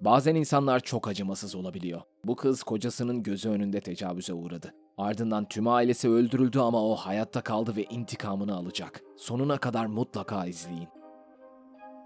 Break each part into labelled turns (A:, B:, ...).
A: Bazen insanlar çok acımasız olabiliyor. Bu kız kocasının gözü önünde tecavüze uğradı. Ardından tüm ailesi öldürüldü ama o hayatta kaldı ve intikamını alacak. Sonuna kadar mutlaka izleyin.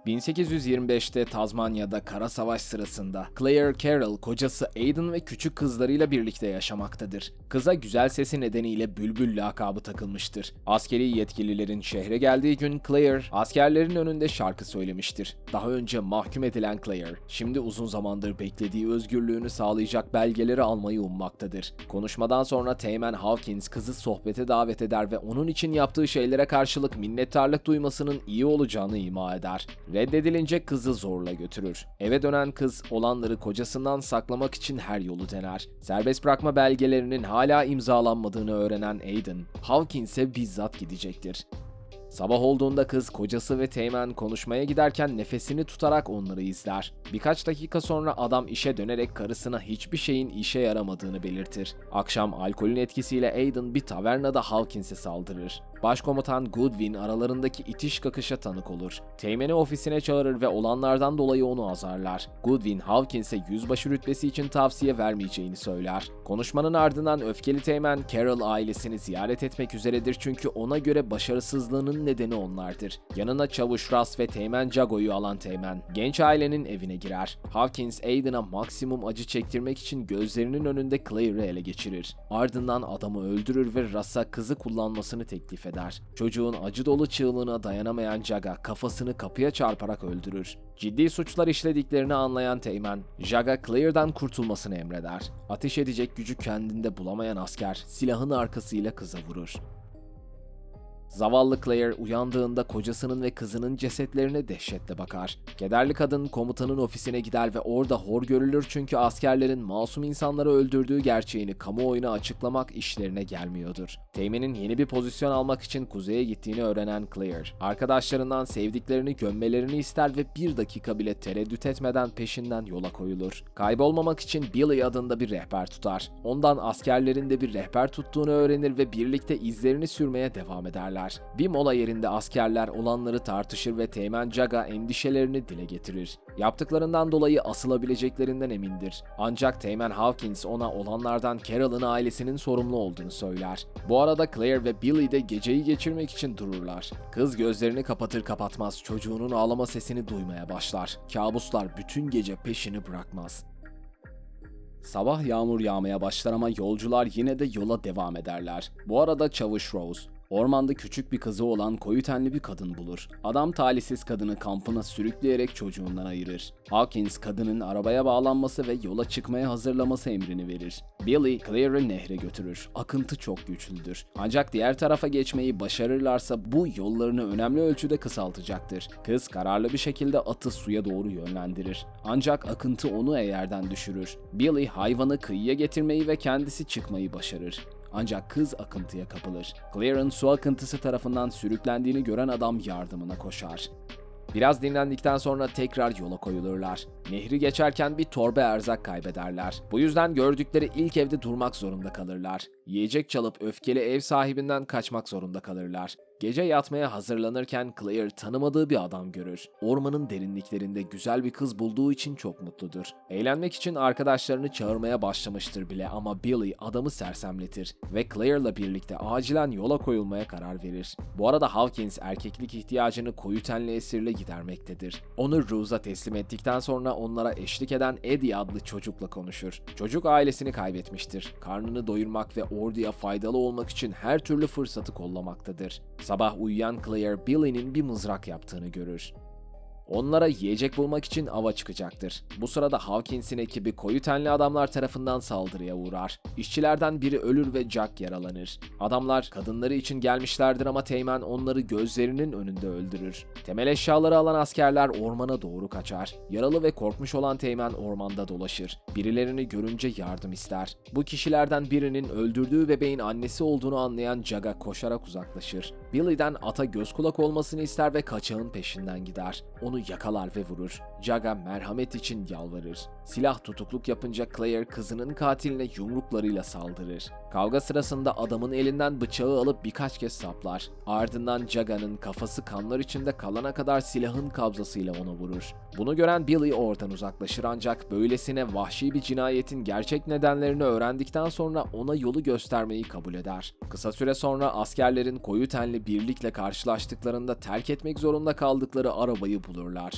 A: 1825'te Tazmanya'da kara savaş sırasında Claire Carroll kocası Aidan ve küçük kızlarıyla birlikte yaşamaktadır. Kıza güzel sesi nedeniyle Bülbül lakabı takılmıştır. Askeri yetkililerin şehre geldiği gün Claire askerlerin önünde şarkı söylemiştir. Daha önce mahkum edilen Claire, şimdi uzun zamandır beklediği özgürlüğünü sağlayacak belgeleri almayı ummaktadır. Konuşmadan sonra Teğmen Hawkins kızı sohbete davet eder ve onun için yaptığı şeylere karşılık minnettarlık duymasının iyi olacağını ima eder. Reddedilince kızı zorla götürür. Eve dönen kız olanları kocasından saklamak için her yolu dener. Serbest bırakma belgelerinin hala imzalanmadığını öğrenen Aiden, Hawkins'e bizzat gidecektir. Sabah olduğunda kız kocası ve Teğmen konuşmaya giderken nefesini tutarak onları izler. Birkaç dakika sonra adam işe dönerek karısına hiçbir şeyin işe yaramadığını belirtir. Akşam alkolün etkisiyle Aiden bir tavernada Hawkins'e saldırır. Başkomutan Goodwin aralarındaki itiş kakışa tanık olur. Teğmeni ofisine çağırır ve olanlardan dolayı onu azarlar. Goodwin, Hawkins'e yüzbaşı rütbesi için tavsiye vermeyeceğini söyler. Konuşmanın ardından öfkeli Teğmen, Carol ailesini ziyaret etmek üzeredir çünkü ona göre başarısızlığının nedeni onlardır. Yanına çavuş Ras ve Teğmen Jago'yu alan Teğmen, genç ailenin evine girer. Hawkins, Aiden'a maksimum acı çektirmek için gözlerinin önünde Claire'ı ele geçirir. Ardından adamı öldürür ve Ras'a kızı kullanmasını teklif eder. Çocuğun acı dolu çığlığına dayanamayan Jaga kafasını kapıya çarparak öldürür. Ciddi suçlar işlediklerini anlayan Teğmen, Jaga Claire'dan kurtulmasını emreder. Ateş edecek gücü kendinde bulamayan asker silahın arkasıyla kıza vurur. Zavallı Claire uyandığında kocasının ve kızının cesetlerine dehşetle bakar. Kederli kadın komutanın ofisine gider ve orada hor görülür çünkü askerlerin masum insanları öldürdüğü gerçeğini kamuoyuna açıklamak işlerine gelmiyordur. Teğmen'in yeni bir pozisyon almak için kuzeye gittiğini öğrenen Claire, arkadaşlarından sevdiklerini gömmelerini ister ve bir dakika bile tereddüt etmeden peşinden yola koyulur. Kaybolmamak için Billy adında bir rehber tutar. Ondan askerlerin de bir rehber tuttuğunu öğrenir ve birlikte izlerini sürmeye devam ederler. Bir mola yerinde askerler olanları tartışır ve Teğmen Jaga endişelerini dile getirir. Yaptıklarından dolayı asılabileceklerinden emindir. Ancak Teğmen Hawkins ona olanlardan Carol'ın ailesinin sorumlu olduğunu söyler. Bu arada Claire ve Billy de geceyi geçirmek için dururlar. Kız gözlerini kapatır kapatmaz çocuğunun ağlama sesini duymaya başlar. Kabuslar bütün gece peşini bırakmaz. Sabah yağmur yağmaya başlar ama yolcular yine de yola devam ederler. Bu arada Çavuş Rose, Ormanda küçük bir kızı olan koyu tenli bir kadın bulur. Adam talihsiz kadını kampına sürükleyerek çocuğundan ayırır. Hawkins kadının arabaya bağlanması ve yola çıkmaya hazırlaması emrini verir. Billy, Claire'ı nehre götürür. Akıntı çok güçlüdür. Ancak diğer tarafa geçmeyi başarırlarsa bu yollarını önemli ölçüde kısaltacaktır. Kız kararlı bir şekilde atı suya doğru yönlendirir. Ancak akıntı onu eğerden düşürür. Billy hayvanı kıyıya getirmeyi ve kendisi çıkmayı başarır. Ancak kız akıntıya kapılır. Claire'ın su akıntısı tarafından sürüklendiğini gören adam yardımına koşar. Biraz dinlendikten sonra tekrar yola koyulurlar. Nehri geçerken bir torba erzak kaybederler. Bu yüzden gördükleri ilk evde durmak zorunda kalırlar. Yiyecek çalıp öfkeli ev sahibinden kaçmak zorunda kalırlar. Gece yatmaya hazırlanırken Claire tanımadığı bir adam görür. Ormanın derinliklerinde güzel bir kız bulduğu için çok mutludur. Eğlenmek için arkadaşlarını çağırmaya başlamıştır bile ama Billy adamı sersemletir ve Claire'la birlikte acilen yola koyulmaya karar verir. Bu arada Hawkins erkeklik ihtiyacını koyu tenli esirle gidermektedir. Onu Rose'a teslim ettikten sonra onlara eşlik eden Eddie adlı çocukla konuşur. Çocuk ailesini kaybetmiştir. Karnını doyurmak ve orduya faydalı olmak için her türlü fırsatı kollamaktadır. Sabah uyuyan Claire, Billy'nin bir mızrak yaptığını görür. Onlara yiyecek bulmak için ava çıkacaktır. Bu sırada Hawkins'in ekibi koyu tenli adamlar tarafından saldırıya uğrar. İşçilerden biri ölür ve Jack yaralanır. Adamlar kadınları için gelmişlerdir ama Teğmen onları gözlerinin önünde öldürür. Temel eşyaları alan askerler ormana doğru kaçar. Yaralı ve korkmuş olan Teğmen ormanda dolaşır. Birilerini görünce yardım ister. Bu kişilerden birinin öldürdüğü bebeğin annesi olduğunu anlayan Jaga koşarak uzaklaşır. Billy'den ata göz kulak olmasını ister ve kaçağın peşinden gider. Onu yakalar ve vurur. Jaga merhamet için yalvarır. Silah tutukluk yapınca Claire kızının katiline yumruklarıyla saldırır. Kavga sırasında adamın elinden bıçağı alıp birkaç kez saplar. Ardından Jaga'nın kafası kanlar içinde kalana kadar silahın kabzasıyla onu vurur. Bunu gören Billy oradan uzaklaşır ancak böylesine vahşi bir cinayetin gerçek nedenlerini öğrendikten sonra ona yolu göstermeyi kabul eder. Kısa süre sonra askerlerin koyu tenli birlikle karşılaştıklarında terk etmek zorunda kaldıkları arabayı bulurlar.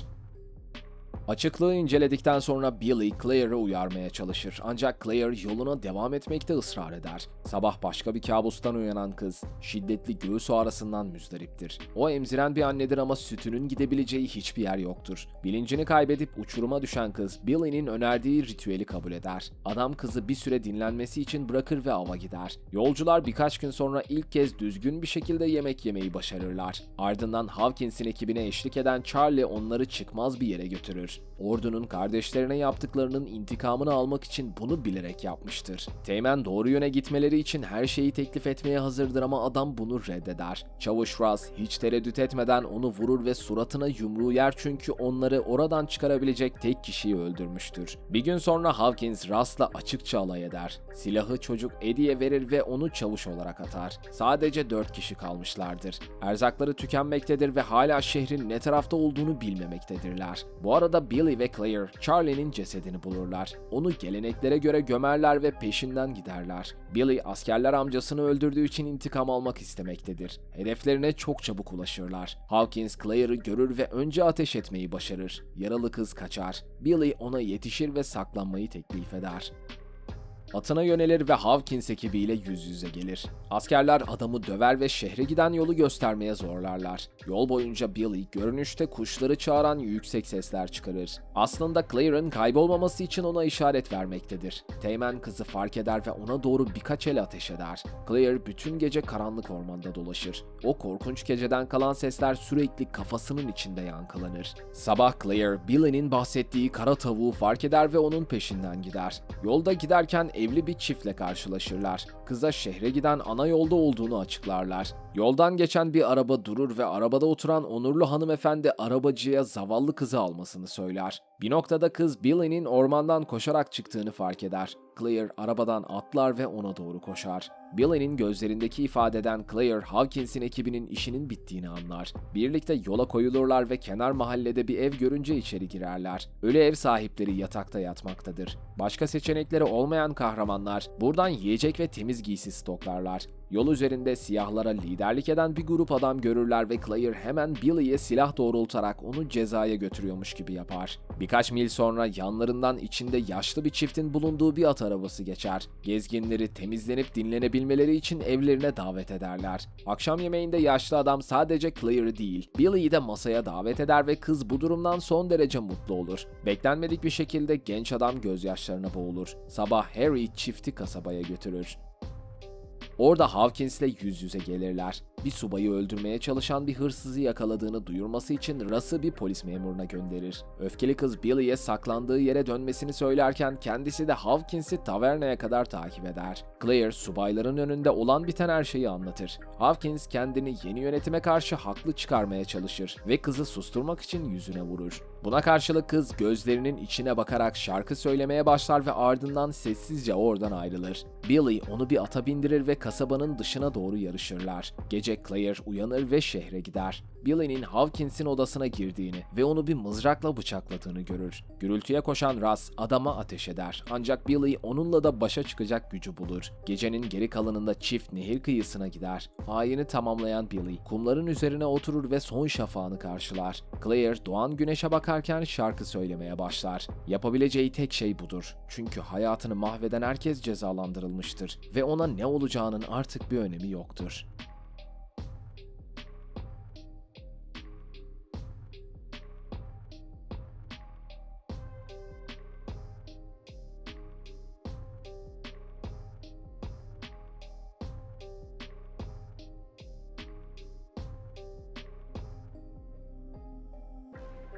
A: Açıklığı inceledikten sonra Billy Claire'ı uyarmaya çalışır. Ancak Claire yoluna devam etmekte ısrar eder. Sabah başka bir kabustan uyanan kız, şiddetli göğüs ağrısından müzdariptir. O emziren bir annedir ama sütünün gidebileceği hiçbir yer yoktur. Bilincini kaybedip uçuruma düşen kız, Billy'nin önerdiği ritüeli kabul eder. Adam kızı bir süre dinlenmesi için bırakır ve ava gider. Yolcular birkaç gün sonra ilk kez düzgün bir şekilde yemek yemeyi başarırlar. Ardından Hawkins'in ekibine eşlik eden Charlie onları çıkmaz bir yere götürür. Ordunun kardeşlerine yaptıklarının intikamını almak için bunu bilerek yapmıştır. Teğmen doğru yöne gitmeleri için her şeyi teklif etmeye hazırdır ama adam bunu reddeder. Çavuş Raz hiç tereddüt etmeden onu vurur ve suratına yumruğu yer çünkü onları oradan çıkarabilecek tek kişiyi öldürmüştür. Bir gün sonra Hawkins Raz'la açıkça alay eder. Silahı çocuk Eddie'ye verir ve onu çavuş olarak atar. Sadece dört kişi kalmışlardır. Erzakları tükenmektedir ve hala şehrin ne tarafta olduğunu bilmemektedirler. Bu arada Billy ve Claire, Charlie'nin cesedini bulurlar. Onu geleneklere göre gömerler ve peşinden giderler. Billy askerler amcasını öldürdüğü için intikam almak istemektedir. Hedeflerine çok çabuk ulaşırlar. Hawkins Claire'ı görür ve önce ateş etmeyi başarır. Yaralı kız kaçar. Billy ona yetişir ve saklanmayı teklif eder. Atına yönelir ve Hawkins ekibiyle yüz yüze gelir. Askerler adamı döver ve şehre giden yolu göstermeye zorlarlar. Yol boyunca Billy görünüşte kuşları çağıran yüksek sesler çıkarır. Aslında Claire'ın kaybolmaması için ona işaret vermektedir. Teğmen kızı fark eder ve ona doğru birkaç el ateş eder. Claire bütün gece karanlık ormanda dolaşır. O korkunç geceden kalan sesler sürekli kafasının içinde yankılanır. Sabah Claire, Billy'nin bahsettiği kara tavuğu fark eder ve onun peşinden gider. Yolda giderken evli bir çiftle karşılaşırlar. Kıza şehre giden ana yolda olduğunu açıklarlar. Yoldan geçen bir araba durur ve arabada oturan onurlu hanımefendi arabacıya zavallı kızı almasını söyler. Bir noktada kız Billy'nin ormandan koşarak çıktığını fark eder. Claire arabadan atlar ve ona doğru koşar. Billy'nin gözlerindeki ifadeden Claire, Hawkins'in ekibinin işinin bittiğini anlar. Birlikte yola koyulurlar ve kenar mahallede bir ev görünce içeri girerler. Ölü ev sahipleri yatakta yatmaktadır. Başka seçenekleri olmayan kahramanlar buradan yiyecek ve temiz giysi stoklarlar. Yol üzerinde siyahlara liderlik eden bir grup adam görürler ve Claire hemen Billy'ye silah doğrultarak onu cezaya götürüyormuş gibi yapar. Birkaç mil sonra yanlarından içinde yaşlı bir çiftin bulunduğu bir at arabası geçer. Gezginleri temizlenip dinlenebilmeleri için evlerine davet ederler. Akşam yemeğinde yaşlı adam sadece Claire'ı değil, Billy'yi de masaya davet eder ve kız bu durumdan son derece mutlu olur. Beklenmedik bir şekilde genç adam gözyaşlarına boğulur. Sabah Harry çifti kasabaya götürür. Orada Hawkins'le yüz yüze gelirler. Bir subayı öldürmeye çalışan bir hırsızı yakaladığını duyurması için Russ'ı bir polis memuruna gönderir. Öfkeli kız Billy'ye saklandığı yere dönmesini söylerken kendisi de Hawkins'i tavernaya kadar takip eder. Claire subayların önünde olan biten her şeyi anlatır. Hawkins kendini yeni yönetime karşı haklı çıkarmaya çalışır ve kızı susturmak için yüzüne vurur. Buna karşılık kız gözlerinin içine bakarak şarkı söylemeye başlar ve ardından sessizce oradan ayrılır. Billy onu bir ata bindirir ve kasabanın dışına doğru yarışırlar. Gece Claire uyanır ve şehre gider. Billy'nin Hawkins'in odasına girdiğini ve onu bir mızrakla bıçakladığını görür. Gürültüye koşan Russ adama ateş eder. Ancak Billy onunla da başa çıkacak gücü bulur. Gecenin geri kalanında çift nehir kıyısına gider. Ayini tamamlayan Billy kumların üzerine oturur ve son şafağını karşılar. Claire doğan güneşe bakarken şarkı söylemeye başlar. Yapabileceği tek şey budur. Çünkü hayatını mahveden herkes cezalandırılmıştır ve ona ne olacağının artık bir önemi yoktur.